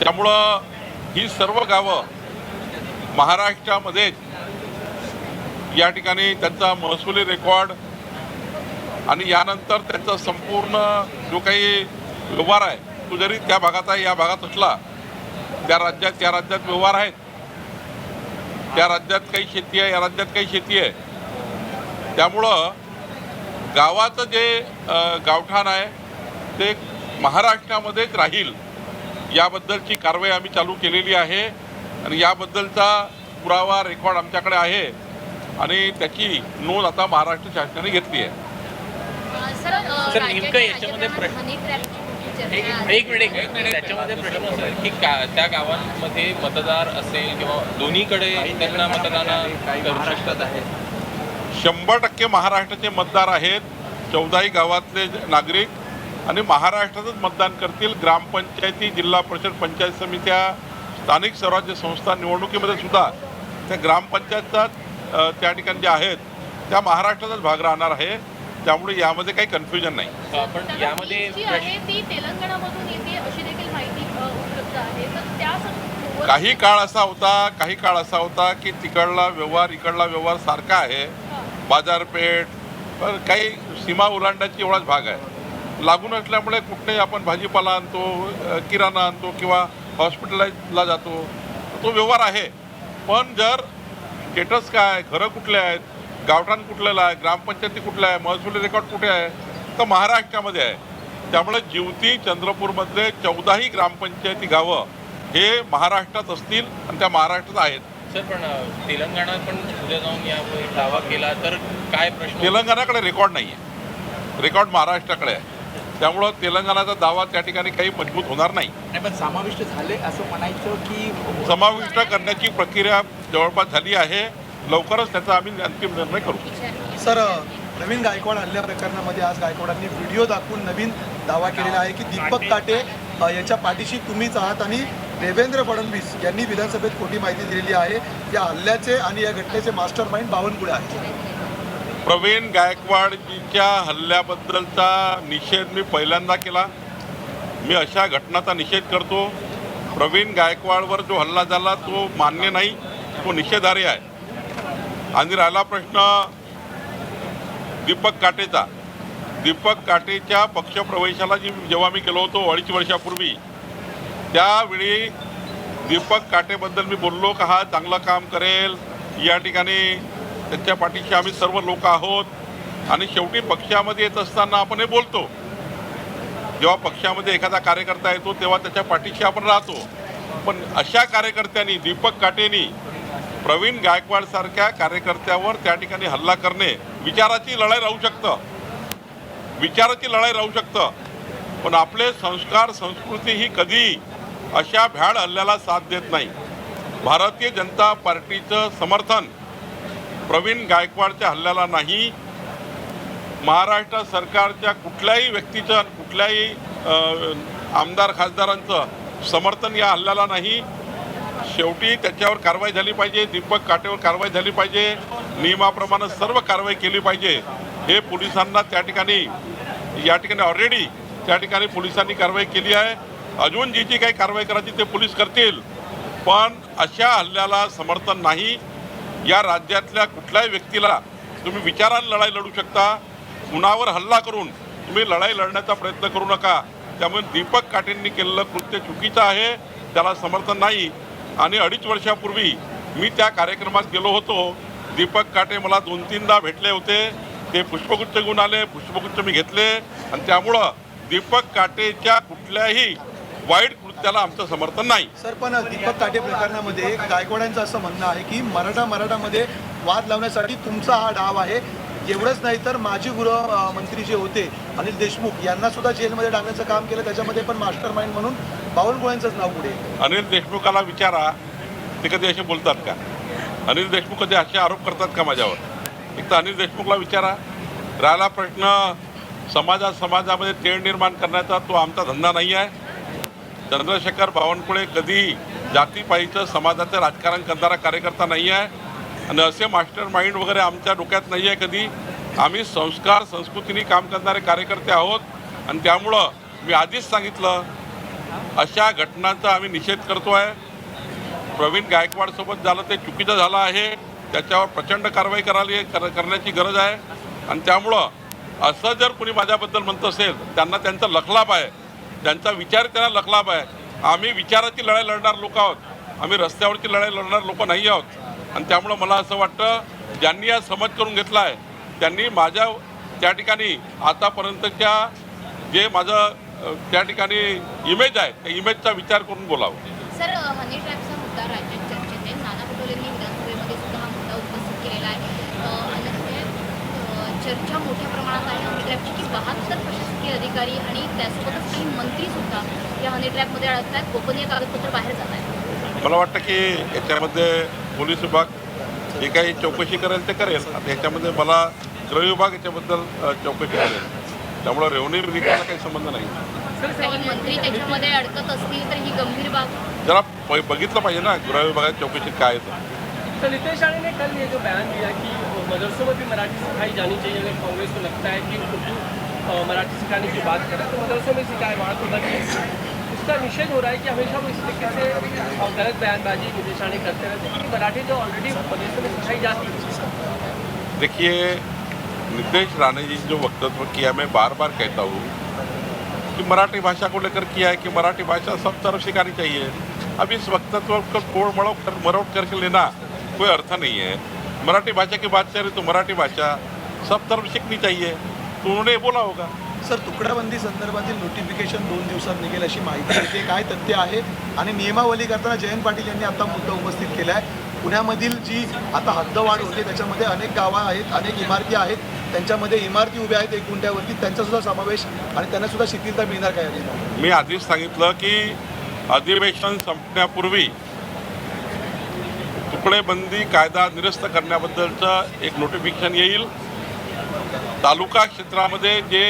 त्यामुळं ही सर्व गावं महाराष्ट्रामध्ये या ठिकाणी त्यांचा महसुली रेकॉर्ड आणि यानंतर त्यांचा संपूर्ण जो काही व्यवहार आहे तो जरी त्या भागात आहे या भागात असला त्या राज्यात त्या राज्यात व्यवहार आहेत. त्या राज्यात काही शेती आहे या राज्यात काही शेती आहे. त्यामुळं गावाचं जे गावठाण आहे ते महाराष्ट्रामध्येच राहील. याबद्दलची कारवाई आम्ही चालू केलेली आहे आणि याबद्दलचा पुरावा रेकॉर्ड आमच्याकडे आहे आणि त्याची नोंद आता महाराष्ट्र शासनाने घेतली आहे. सर नेमकं याच्यामध्ये राजकारणात प्र- हनी ट्रॅपची मोठी चर्चा एक मिनिट एक मिनिट. त्याच्यामध्ये प्रश्न असा आहे की का त्या गावांमध्ये मतदार असेल किंवा दोन्हीकडे त्यांना मतदान करू शकतात. आहे शंभर टक्के महाराष्ट्राचे मतदार आहेत चौदाही गावातले नागरिक. आणि महाराष्ट्रातच मतदान करतील. ग्रामपंचायती जिल्हा परिषद पंचायत समित्या स्थानिक स्वराज्य संस्था निवडणुकीमध्ये सुद्धा त्या ग्रामपंचायतचाच अ, त्या ठिकाणी ज्या आहेत त्या महाराष्ट्राचाच भाग राहणार आहे. त्यामुळे यामध्ये काही कन्फ्युजन नाही. पण यामध्ये वीज जी आहे ती तेलंगणामधून येते अशी देखील माहिती अ, उपलब्ध आहे. तर त्या सं- काही काळ असा होता काही काळ असा होता की तिकडला व्यवहार इकडला व्यवहार सारखा आहे. बाजारपेठ पण काही सीमा ओलांडाची एवढाच भाग आहे. लागून असल्यामुळे कुठे आपण भाजीपाला आणतो किराणा आणतो किंवा हॉस्पिटलला जातो तो व्यवहार आहे. पण जर स्टेटस काय घरं कुठले आहेत गावठाण कुठलेलं आहे ग्रामपंचायती कुठल्या आहे महसुली रेकॉर्ड कुठे आहे तर महाराष्ट्रामध्ये आहे. त्यामुळे जिवती चंद्रपूरमधले चौदाही ग्रामपंचायती गावं हे महाराष्ट्रात असतील आणि त्या महाराष्ट्रात आहेत. सर पण तेलंगणात पण उद्या जाऊन यावर दावा केला तर काय प्रश्न? तेलंगणाकडे रेकॉर्ड नाही आहे रेकॉर्ड महाराष्ट्राकडे आहे. त्यामुळं तेलंगणाचा दावा त्या ठिकाणी काही मजबूत होणार नाही. नाही पण समाविष्ट झाले असं म्हणायचं की समाविष्ट करण्याची प्रक्रिया जवळपास झाली आहे. लवकरच त्याचा आम्ही अंतिम निर्णय करू. सर नवीन गायकवाड हल्ल्या प्रकरणामध्ये आज गायकवाडांनी व्हिडिओ दाखवून नवीन दावा केलेला आहे की दीपक काटे याच्या पाठीशी तुम्हीच आहात आणि देवेंद्र फडणवीस यांनी विधानसभेत खोटी माहिती दिलेली आहे. या हल्ल्याचे आणि या घटनेचे मास्टर माइंड बावनकुळे आहेत. प्रवीण गायकवाडजीच्या हल्ल्याबद्दलचा निषेध मी पहिल्यांदा केला. मी अशा घटनाचा निषेध करतो. प्रवीण गायकवाडवर जो हल्ला झाला तो मान्य नाही तो निषेधार्ह आहे. आणि राहिला प्रश्न दीपक काटेचा. दीपक काटेच्या पक्षप्रवेशाला जी जेव्हा मी केलो होतो अडीच वर्षापूर्वी त्यावेळी दीपक काटेबद्दल मी बोललो का हा चांगलं काम करेल या ठिकाणी त्यांच्या पाठीशी आम्ही सर्व लोक आहोत आणि शेवटी पक्षामध्ये येत असताना आपण हे बोलतो. जेव्हा पक्षामध्ये एखादा कार्यकर्ता येतो तेव्हा त्याच्या पाठीशी आपण राहतो. पण अशा कार्यकर्त्यांनी दीपक काटेनी प्रवीण गायकवाड सारख्या कार्यकर्त्यावर त्या ठिकाणी हल्ला करणे विचाराची लढाई राहू शकतं. विचाराची लढाई राहू शकतं. पण आपले संस्कार संस्कृती ही कधी अशा भ्याड हल्ल्याला साथ देत नाही. भारतीय जनता पार्टीचं समर्थन प्रवीण गायकवाडच्या हल्ल्याला नाही. महाराष्ट्र सरकारच्या कुठल्याही व्यक्तीचं आणि कुठल्याही आमदार खासदारांचं समर्थन या हल्ल्याला नाही. शेवटी त्याच्यावर कारवाई झाली पाहिजे दीपक काटेवर कारवाई झाली पाहिजे नियमाप्रमाणे सर्व कारवाई केली पाहिजे. हे पोलिसांना त्या ठिकाणी या ठिकाणी ऑलरेडी त्या ठिकाणी पोलिसांनी कारवाई केली आहे. अजून जी जी काही कारवाई करायची ते पोलीस करतील. पण अशा हल्ल्याला समर्थन नाही. या राज्यातल्या कुठल्याही व्यक्तीला तुम्ही विचारानं लढाई लढू शकता कुणावर हल्ला करून तुम्ही लढाई लढण्याचा प्रयत्न करू नका. त्यामुळे दीपक काटेंनी केलेलं कृत्य चुकीचं आहे त्याला समर्थन नाही. आणि अडीच वर्षापूर्वी मी त्या कार्यक्रमात गेलो होतो. दीपक काटे मला दोन तीनदा भेटले होते. ते पुष्पगुच्छ घेऊन आले पुष्पगुच्छ मी घेतले. आणि त्यामुळं दीपक काटेच्या कुठल्याही वाईट कृत्याला आमचं समर्थन नाही. सर पण दीपक काटे प्रकरणामध्ये गायकवाडांचं असं म्हणणं आहे की मराठा मराठामध्ये वाद लावण्यासाठी तुमचा हा डाव आहे. एवढंच नाही तर माजी गृहमंत्री जे होते अनिल देशमुख यांना सुद्धा जेलमध्ये टाकण्याचं काम केलं. त्याच्यामध्ये पण मास्टर माइंड म्हणून बावनकुळ्यांचंच नाव पुढे. अनिल देशमुखाला विचारा ते कधी असे बोलतात का? अनिल देशमुख कधी असे आरोप करतात का माझ्यावर? एक तर अनिल देशमुखला विचारा. राहिला प्रश्न समाजा समाजामध्ये तेढ निर्माण करण्याचा तो आमचा धंदा नाही आहे. चंद्रशेखर बावनकुळे कधी जातीपाईचं समाजाचं राजकारण करणारा कार्यकर्ता नाही आहे आणि असे मास्टर माइंड वगैरे आमच्या डोक्यात नाही आहे कधी. आम्ही संस्कार संस्कृतीने काम करणारे कार्यकर्ते आहोत. आणि त्यामुळं मी आधीच सांगितलं अशा घटनांचा आम्ही निषेध करतो आहे प्रवीण गायकवाडसोबत झालं ते चुकीचं झालं आहे. त्याच्यावर प्रचंड कारवाई करायला कर करण्याची गरज आहे. आणि त्यामुळं असं जर कुणी माझ्याबद्दल म्हणत असेल त्यांना त्यांचा लखलाप आहे. त्यांचा विचार त्यांना लकलाप आहे. आम्ही विचाराची लढाई लढणार लोक आहोत. आम्ही रस्त्यावरची लढाई लढणार लोक नाही आहोत. आणि त्यामुळं मला असं वाटतं ज्यांनी हा समज करून घेतला आहे त्यांनी माझ्या त्या ठिकाणी आतापर्यंतच्या जे माझं त्या ठिकाणी इमेज आहे त्या इमेजचा विचार करून बोलावं. सर हनी ट्रॅपचा मुद्दा राज्यात चर्चेत आहे नाना पटोलेंनी विधानसभेमध्ये सुद्धा हा मुद्दा उपस्थित केलेला आहे अ, आणि म्हणजे, अ, चर्चा मोठ्या प्रमाणात आहे. हनी ट्रॅपची की बहात्तर प्रशासकीय अधिकारी आणि त्यासोबतच काही मंत्री सुद्धा या हनी ट्रॅपमध्ये अडकत आहेत. गोपनीय कागदपत्र बाहेर जात आहेत. मला वाटतं की याच्यामध्ये पोलीस विभाग जे काही चौकशी करेल ते करेल. आता याच्यामध्ये मला गृह विभाग याच्याबद्दल चौकशी करेल. त्यामुळं रेव्हन्यू विभागाला काही संबंध नाही. मंत्री त्याच्यामध्ये अडकत असतील तर ही गंभीर बाब. जरा बघितलं पाहिजे ना गृह विभागात चौकशी काय आहे ते. नितेश राणे ने कल ये जो बयान दिया कि मदरसों में भी मराठी सिखाई जानी चाहिए, अगर कांग्रेस को लगता है कि उर्दू मराठी सिखाने की बात करें तो मदरसों में सिखाए, वहाँ तो लगे उसका निषेध हो रहा है कि हमेशा वो इस तरीके से गलत बयानबाजी नितेश राणे करते रहते हैं मराठी जो ऑलरेडी मदरसों में सिखाई जाती है देखिए नितेश राणे जी जो वक्तव्य किया, मैं बार बार कहता हूँ कि मराठी भाषा को लेकर किया है कि मराठी भाषा सब तरफ़ सिखानी चाहिए अब इस वक्तत्व को तोड़ मड़ो कर, मरोड़ करके लेना कोई अर्थ नहीं है। मराठी भाषा की बात करें तो मराठी भाषा सब तरफ सीखनी चाहिए। तो उन्होंने बोला होगा। सर तुकडाबंदी संदर्भातील नोटिफिकेशन दोन दिवसात निघेल अशी माहिती येते काय तथ्य आहे आणि नियमावली करताना जयंत पाटील यांनी आता मुद्दा उपस्थित केला आहे. पुण्यामधील जी आता हद्दवाढ होते त्याच्यामध्ये अनेक गावं आहेत अनेक इमारती आहेत. त्यांच्यामध्ये इमारती उभ्या आहेत एक गुंठ्यावरती. त्यांचा सुद्धा समावेश आणि त्यांना सुद्धा शिथिलता मिळणार काय मी आधीच सांगितलं की अधिवेशन संपण्यापूर्वी तुकडेबंदी कायदा निरस्त करण्याबद्दलचं एक नोटिफिकेशन येईल. तालुका क्षेत्रामध्ये जे